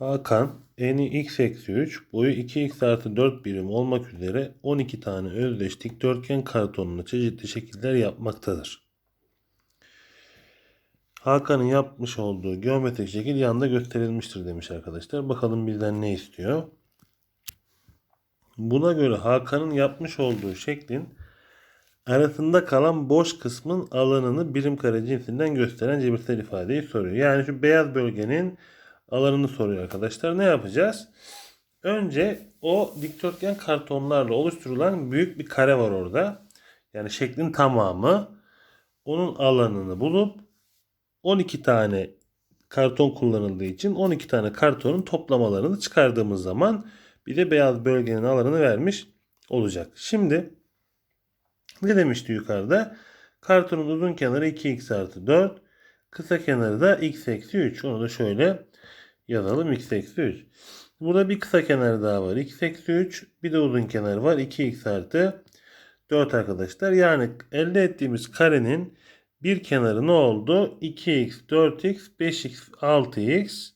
Hakan eni x eksi 3 boyu 2x artı 4 birim olmak üzere 12 tane özdeş dikdörtgen kartonuna çeşitli şekiller yapmaktadır. Hakan'ın yapmış olduğu geometrik şekil yanda gösterilmiştir demiş arkadaşlar. Bakalım bizden ne istiyor? Buna göre Hakan'ın yapmış olduğu şeklin arasında kalan boş kısmın alanını birim kare cinsinden gösteren cebirsel ifadeyi soruyor. Yani şu beyaz bölgenin alanını soruyor arkadaşlar. Ne yapacağız? Önce o dikdörtgen kartonlarla oluşturulan büyük bir kare var orada. Yani şeklin tamamı. Onun alanını bulup 12 tane karton kullanıldığı için 12 tane kartonun toplamalarını çıkardığımız zaman bir de beyaz bölgenin alanını vermiş olacak. Şimdi ne demişti yukarıda? Kartonun uzun kenarı 2x artı 4. Kısa kenarı da x eksi 3. Onu da şöyle yazalım x eksi 3. Burada bir kısa kenar daha var. x eksi 3. Bir de uzun kenar var. 2x artı 4 arkadaşlar. Yani elde ettiğimiz karenin bir kenarı ne oldu? 2x, 4x, 5x, 6x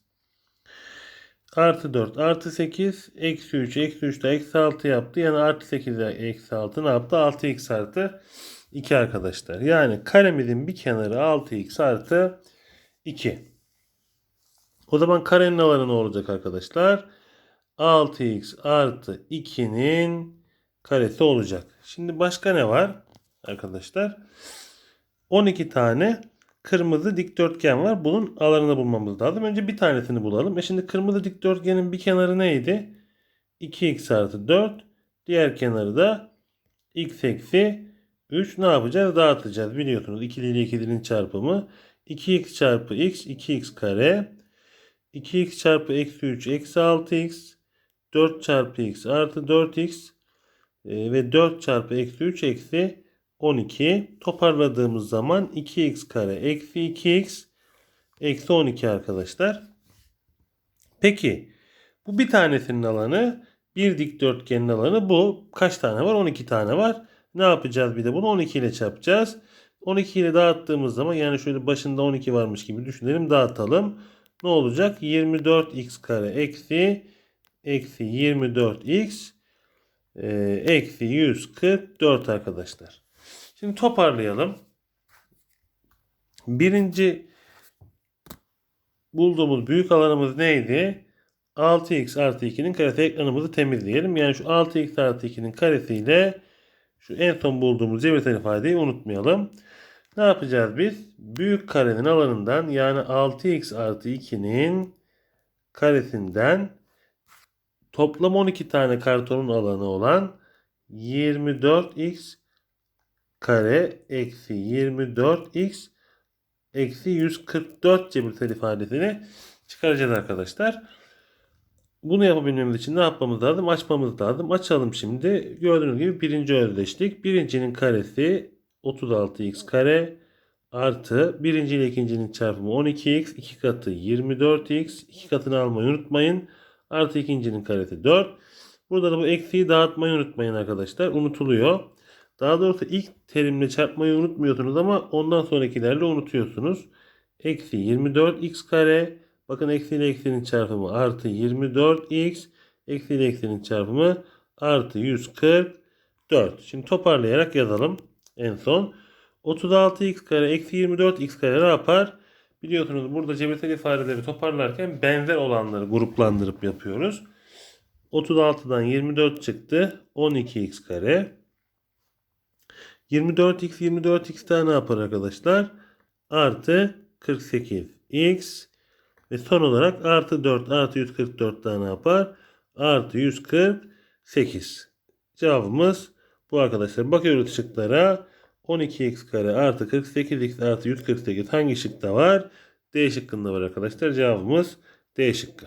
artı 4 artı 8 eksi 3 eksi 3 de eksi 6 yaptı. Yani artı 8 de eksi 6 ne yaptı? 6x artı 2 arkadaşlar. Yani karemizin bir kenarı 6x artı 2. O zaman karenin alanı ne olacak arkadaşlar? 6x artı 2'nin karesi olacak. Şimdi başka ne var arkadaşlar? 12 tane kırmızı dikdörtgen var. Bunun alanını bulmamız lazım. Önce bir tanesini bulalım. E şimdi kırmızı dikdörtgenin bir kenarı neydi? 2x artı 4. Diğer kenarı da x eksi 3 ne yapacağız? Dağıtacağız. Biliyorsunuz ikili ile ikilinin çarpımı. 2x çarpı x 2x kare. 2x çarpı eksi 3 eksi 6x. 4 çarpı x artı 4x. E, ve 4 çarpı eksi 3 eksi 12. Toparladığımız zaman 2x kare eksi 2x eksi 12 arkadaşlar. Peki bu bir tanesinin alanı bir dikdörtgenin alanı bu. Kaç tane var? 12 tane var. Ne yapacağız bir de bunu 12 ile çarpacağız. 12 ile dağıttığımız zaman yani şöyle başında 12 varmış gibi düşünelim dağıtalım. Ne olacak? 24x kare eksi eksi 24x e, eksi 144 arkadaşlar. Şimdi toparlayalım. Birinci bulduğumuz büyük alanımız neydi? 6x artı 2'nin karesi ekranımızı temizleyelim. Yani şu 6x artı 2'nin karesiyle şu en son bulduğumuz cebirsel ifadeyi unutmayalım. Ne yapacağız biz? Büyük karenin alanından yani 6x artı 2'nin karesinden toplam 12 tane kartonun alanı olan 24x kare eksi 24x eksi 144 cebirsel ifadesini çıkaracağız arkadaşlar. Bunu yapabilmemiz için ne yapmamız lazım? Açmamız lazım. Açalım şimdi. Gördüğünüz gibi birinci özdeşlik. Birincinin karesi 36x kare artı birinci ile ikincinin çarpımı 12x. iki katı 24x. iki katını almayı unutmayın. Artı ikincinin karesi 4. Burada da bu eksiği dağıtmayı unutmayın arkadaşlar. Unutuluyor. Daha doğrusu ilk terimle çarpmayı unutmuyorsunuz ama ondan sonrakilerle unutuyorsunuz. Eksi 24x kare. Bakın eksi ile eksinin çarpımı artı 24x. Eksi ile eksinin çarpımı artı 144. Şimdi toparlayarak yazalım. En son 36x kare eksi 24x kare ne yapar? Biliyorsunuz burada cebirsel ifadeleri toparlarken benzer olanları gruplandırıp yapıyoruz. 36'dan 24 çıktı. 12x kare. 24x 24x daha ne yapar arkadaşlar? Artı 48x ve son olarak artı 4 artı 144 daha ne yapar? Artı 148. Cevabımız bu arkadaşlar. Bakıyoruz şıklara. 12x kare artı 48x artı 148 hangi şıkta var? D şıkkında var arkadaşlar. Cevabımız D şıkkı.